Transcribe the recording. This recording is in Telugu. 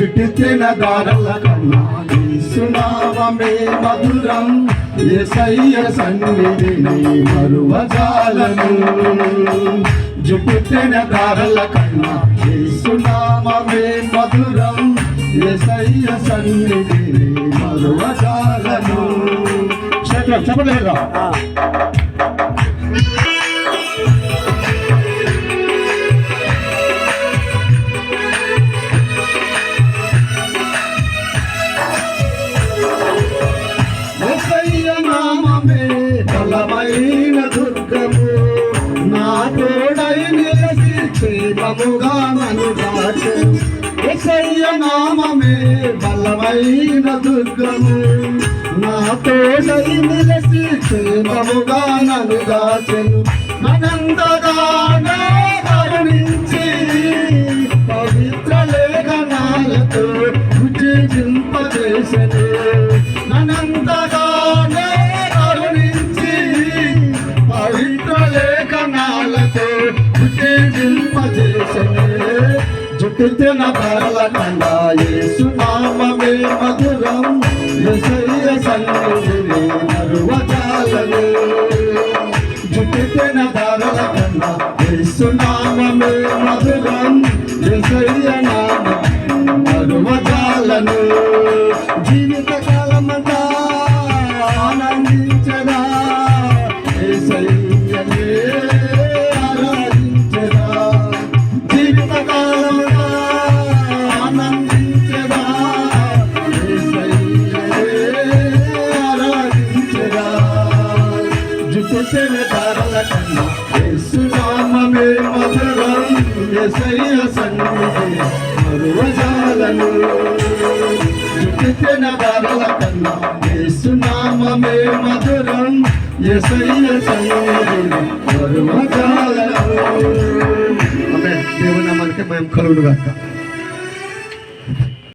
చుట్టిన దారల కన్నా సునామమే మధురం. ఎసయ్య సన్నిధిని మరువజాలను. జుట్టిన దారల కన్నా సునామమే మధురం. ఎసయ్య సన్నిధిని మరువజాలను. క్షేత్రం చెప్పలేదా క్షేమముగా నన్ను దాచు ఎసయ్య నామమే బలమైన దుర్గము. నా తోడై నిలసి క్షేమముగా నను దాచెను. అనంతగానో కరుణించి పవిత్ర లేఖనాలతో ఉజ్జీవింపజేసెను అనంతగానో జుట్టుతిన పరల కన్నా మధురం. ఎసయ్య సన్నిధిని మరువజాలను జుట్టుతిన ధరల కన్నా యేసు మధురం. ఎసయ్య నామ మరువజాలను జీవిత కాలమంతా ఆనందించదా యేసయ్యనే జుట్టుతెన ధరల కన్నా యేసునామమే మధురం యేసయ్య సన్నిధి మరువజాలను. జుట్టుతెన ధరల కన్నా యేసునామమే మధురం యేసయ్య సన్నిధి మరువజాలను. ఆమేన్ దేవుని మనకి మేము కలుగును గాక